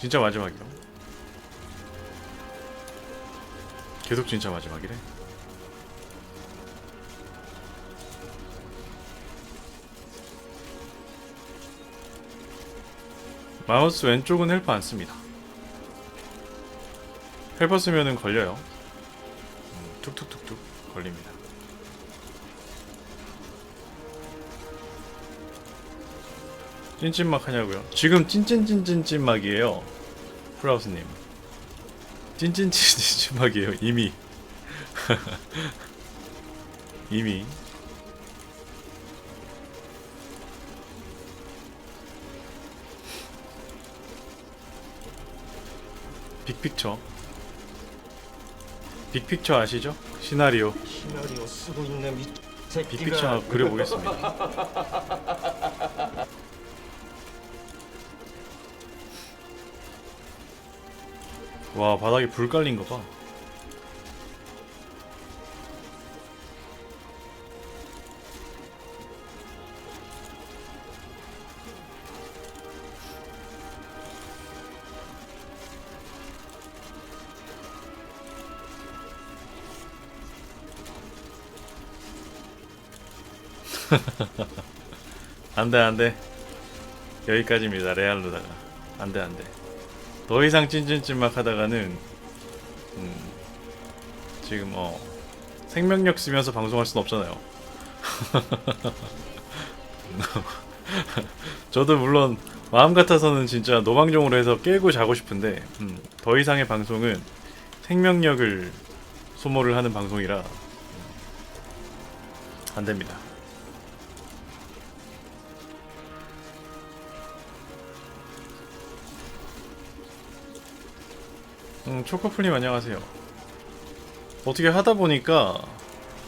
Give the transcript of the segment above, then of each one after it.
진짜 마지막이요. 계속 진짜 마지막이래. 마우스 왼쪽은 헬퍼 안 씁니다. 헬퍼 쓰면은 걸려요. 음, 툭툭툭툭 걸립니다. 찐찐막 하냐고요? 지금 찐찐찐찐찐막이에요. 프라우스님. 찐찐찐찐찐막이에요. 이미. 이미. 빅픽처. 빅픽처 아시죠? 시나리오. 시나리오 쓰고 있는 이 빅픽처 그려보겠습니다. 와 바닥에 불 깔린 거 봐. 안돼 안돼. 여기까지입니다 레알로다가. 안돼 안돼 더 이상 찐찐찐막 하다가는 음, 지금 어 생명력 쓰면서 방송할 순 없잖아요 저도 물론 마음 같아서는 진짜 노방종으로 해서 깨고 자고 싶은데 음, 더 이상의 방송은 생명력을 소모를 하는 방송이라 음, 안 됩니다. 음, 초코플님 안녕하세요. 어떻게 하다 보니까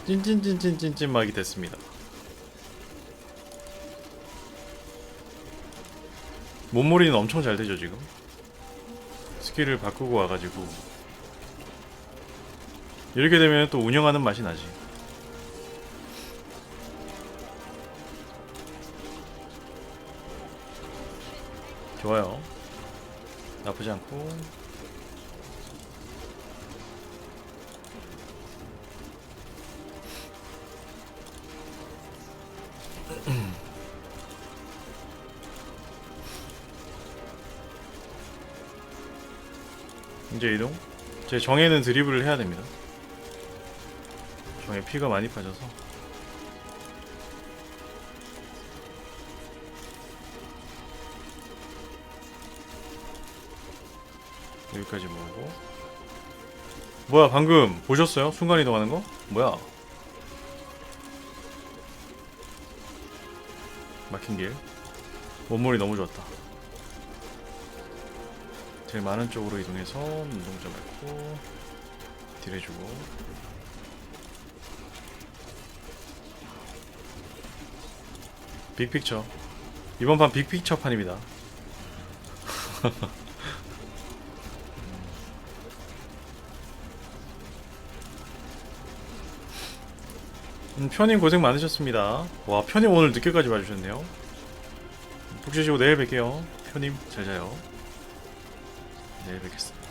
찐찐찐찐찐찐막이 됐습니다. 몸무리는 엄청 잘 되죠 지금. 스킬을 바꾸고 와가지고 이렇게 되면 또 운영하는 맛이 나지. 좋아요. 나쁘지 않고 이제 이동. 제 정에는 드리블을 해야 됩니다. 정에 피가 많이 빠져서. 여기까지 모으고. 뭐야 방금 보셨어요? 순간 이동하는 거? 뭐야? 막힌 길. 원물이 너무 좋았다. 제일 많은 쪽으로 이동해서 운동자 밟고 딜해주고. 빅픽처. 이번 판 빅픽처 판입니다. 음, 편님 고생 많으셨습니다. 와 편님 오늘 늦게까지 봐주셨네요. 푹 쉬시고 내일 뵐게요. 편님 잘 자요 내일 뵙겠습니다.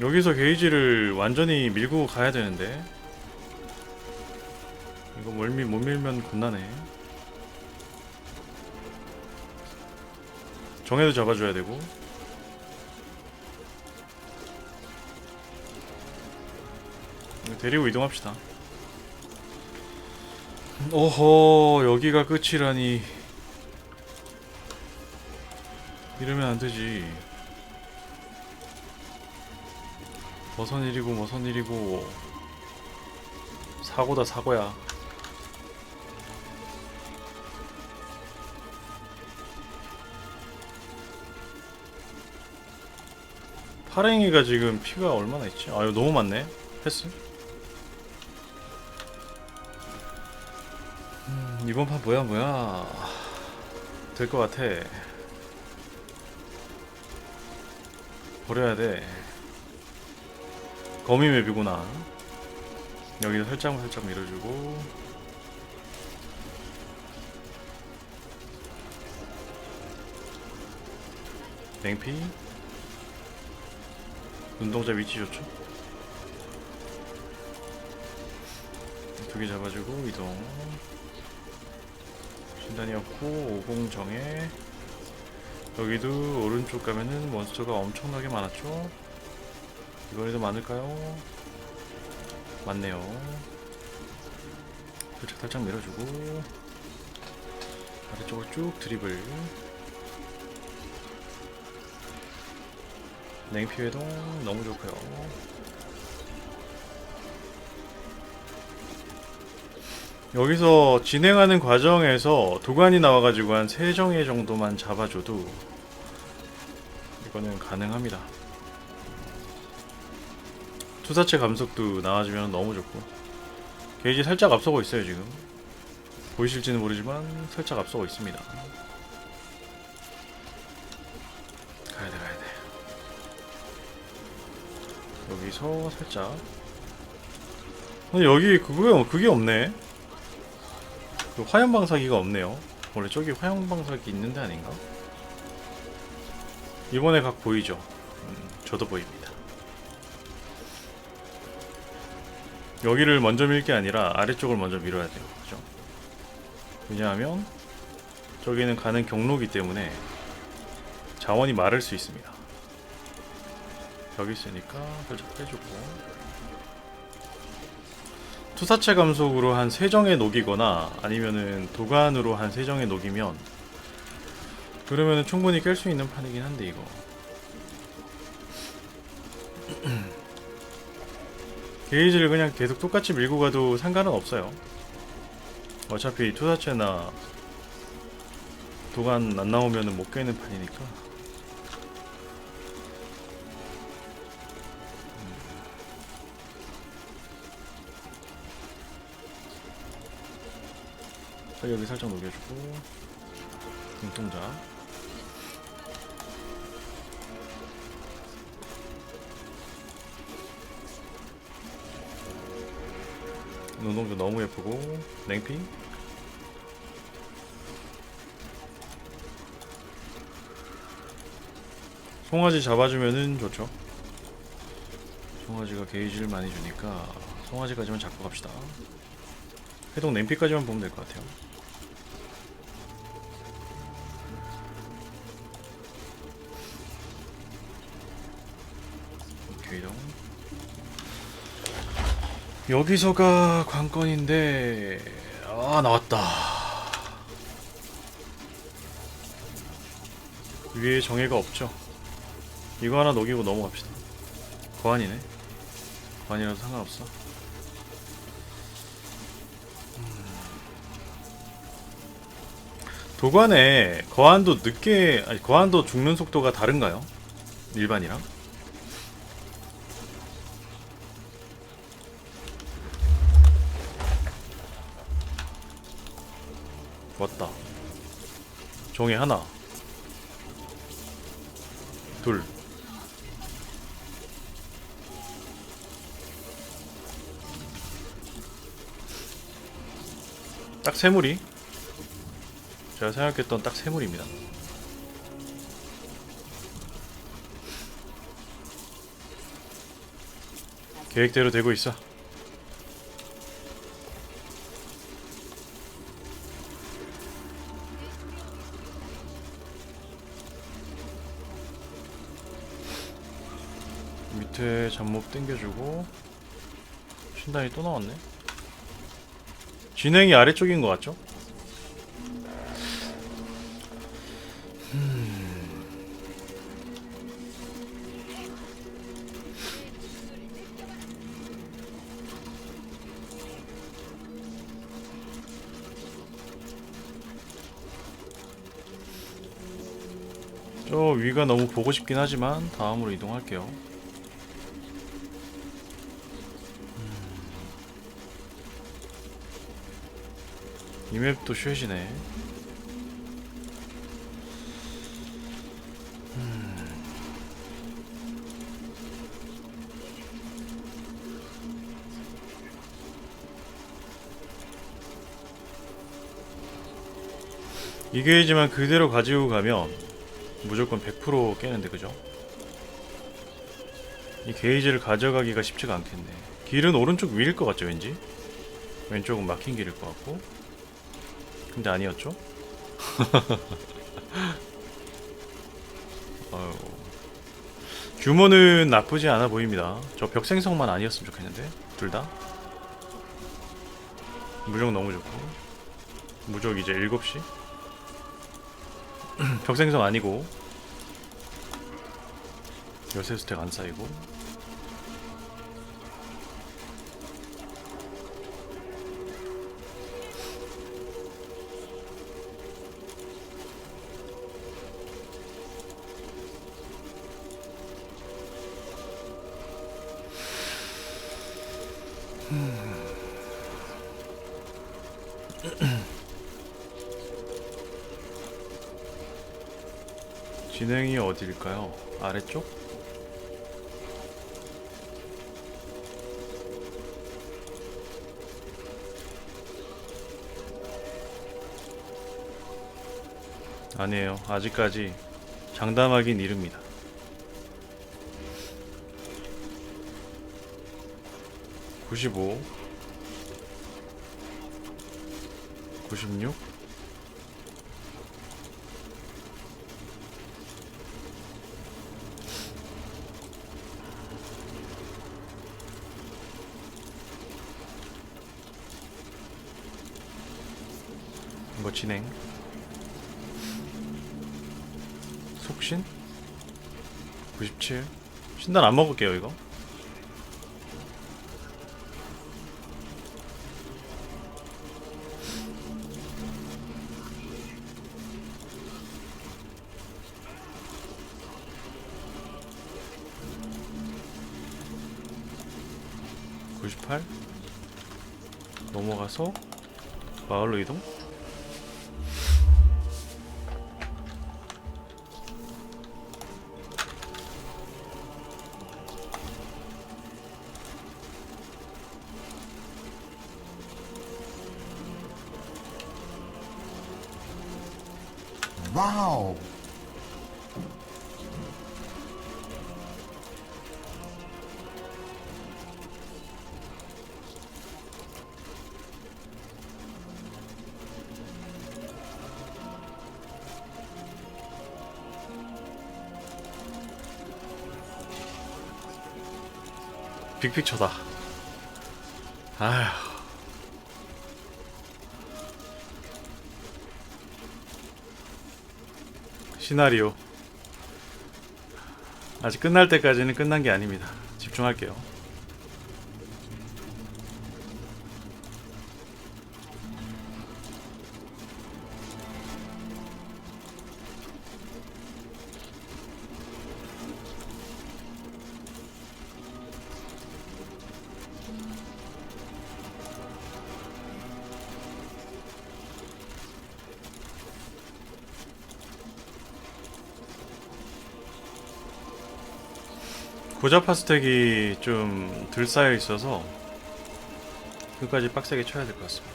여기서 게이지를 완전히 밀고 가야 되는데 이거 멀미 못 밀면 곤나네. 정해도 잡아줘야 되고 데리고 이동합시다. 오호 여기가 끝이라니. 이러면 안 되지. 머선 일이고 머선 일이고. 사고다 사고야. 파랭이가 지금 피가 얼마나 있지? 아유 너무 많네. 패스 이번 판 뭐야 뭐야. 될 것 같아. 버려야 돼. 거미 맵이구나. 여기서 살짝 살짝 밀어주고. 냉피? 눈동자 위치 좋죠? 두 개 잡아주고 이동. 신단이었고 오공정에 여기도 오른쪽 가면은 몬스터가 엄청나게 많았죠? 이번에도 많을까요? 많네요. 살짝 살짝 밀어주고 아래쪽으로 쭉 드리블. 냉피 회동 너무 좋고요 여기서 진행하는 과정에서 도관이 나와가지고 한 3정의 정도만 잡아줘도 이거는 가능합니다. 투사체 감속도 나와주면 너무 좋고. 게이지 살짝 앞서고 있어요 지금. 보이실지는 모르지만 살짝 앞서고 있습니다. 가야돼 가야돼. 여기서 살짝. 근데 여기 그거 그게 없네 그 화염 방사기가 없네요 원래 저기 화염 방사기 있는데 아닌가? 이번에 각 보이죠? 음, 저도 보입니다 여기를 먼저 밀 게 아니라 아래쪽을 먼저 밀어야 돼요 그죠? 왜냐하면 저기는 가는 경로기 때문에 자원이 마를 수 있습니다 여기 있으니까 살짝 빼주고 투사체 감속으로 한 세정에 녹이거나 아니면은 도관으로 한 세정에 녹이면 그러면은 충분히 깰 수 있는 판이긴 한데 이거. 게이지를 그냥 계속 똑같이 밀고 가도 상관은 없어요. 어차피 투사체나 도관 안 나오면은 못 깨는 판이니까 여기 살짝 녹여주고 눈동자. 눈동자 너무 예쁘고 냉피. 송아지 잡아주면은 좋죠. 송아지가 게이지를 많이 주니까 송아지까지만 잡고 갑시다. 해동 냉피까지만 보면 될 것 같아요 귀동 여기서가 관건인데 아 나왔다. 위에 정해가 없죠. 이거 하나 녹이고 넘어갑시다. 거안이네. 거안이라도 상관없어. 도관에 거안도 늦게 아니 거안도 죽는 속도가 다른가요? 일반이랑? 왔다. 종이 하나. 둘. 딱세 무리. 제가 생각했던 딱세 무리입니다. 계획대로 되고 있어. 밑에 잡목 당겨주고 신단이 또 나왔네 진행이 아래쪽인 것 같죠? 저 위가 너무 보고 싶긴 하지만 다음으로 이동할게요. 이 맵도 쉐시네. 이 게이지만 그대로 가지고 가면 무조건 100% 깨는데 그죠? 이 게이지를 가져가기가 쉽지가 않겠네. 길은 오른쪽 위일 것 같죠 왠지? 왼쪽은 막힌 길일 것 같고. 근데 아니었죠? 아유. 규모는 나쁘지 않아 보입니다. 저 벽 생성만 아니었으면 좋겠는데 둘 다. 무적 너무 좋고 무적 이제 7시 벽 생성 아니고 요새 스택 안 쌓이고 진행이 어딜까요? 아래쪽? 아니에요. 아직까지 장담하긴 이릅니다. 구십오, 구십육, 뭐 진행. 속신? 97. 신단 안 먹을게요 이거. (98) 넘어가서 마을로 이동 와우. 빅픽처다. 아휴. 시나리오. 아직 끝날 때까지는 끝난 게 아닙니다. 집중할게요. 고자파 스택이 좀 덜 쌓여 있어서 끝까지 빡세게 쳐야 될 것 같습니다.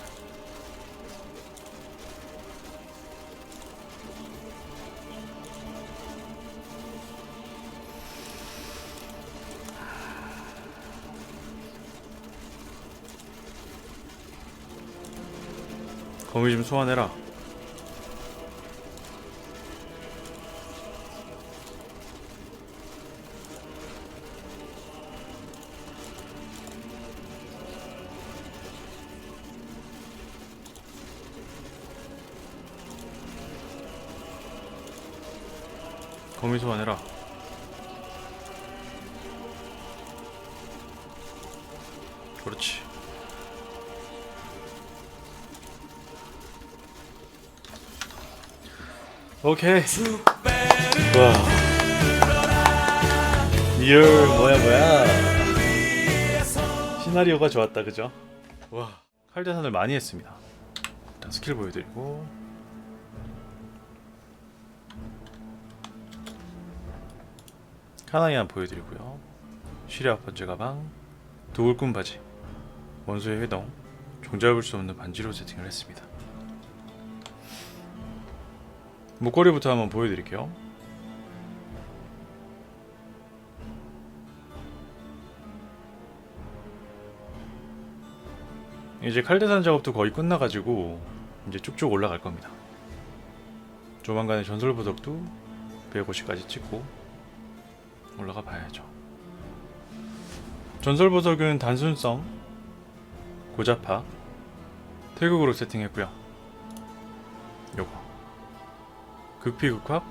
거미 좀 소환해라. 거미 소환해라. 그렇지. 오케이. 와. 리얼 뭐야 뭐야. 시나리오가 좋았다 그죠? 와. 칼대산을 많이 했습니다. 일단 스킬 보여드리고 카나이안 보여드리고요. 시리아 번째 가방 도울꾼 바지 원수의 회동 종잡을 수 없는 반지로 세팅을 했습니다. 목걸이부터 한번 보여드릴게요. 이제 칼대산 작업도 거의 끝나가지고 이제 쭉쭉 올라갈 겁니다. 조만간에 전설부석도 150까지 찍고 올라가 봐야죠. 전설 보석은 단순성, 고자파, 태극으로 세팅했고요. 요거 극피 극확,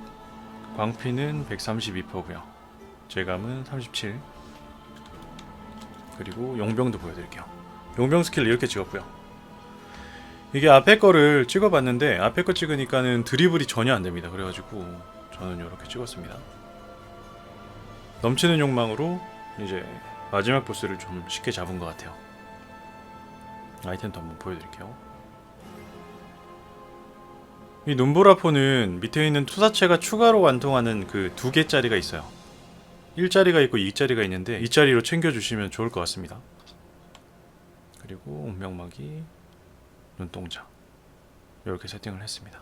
광피는 132%고요. 제감은 37. 그리고 용병도 보여드릴게요. 용병 스킬 이렇게 찍었고요. 이게 앞에 거를 찍어봤는데 앞에 거 찍으니까는 드리블이 전혀 안 됩니다. 그래가지고 저는 이렇게 찍었습니다. 넘치는 욕망으로 이제 마지막 보스를 좀 쉽게 잡은 것 같아요. 아이템도 한번 보여드릴게요. 이 눈보라포는 밑에 있는 투사체가 추가로 완성하는 그 두 개짜리가 있어요. 1자리가 있고 2자리가 있는데 2자리로 챙겨주시면 좋을 것 같습니다. 그리고 운명막이 눈동자 이렇게 세팅을 했습니다.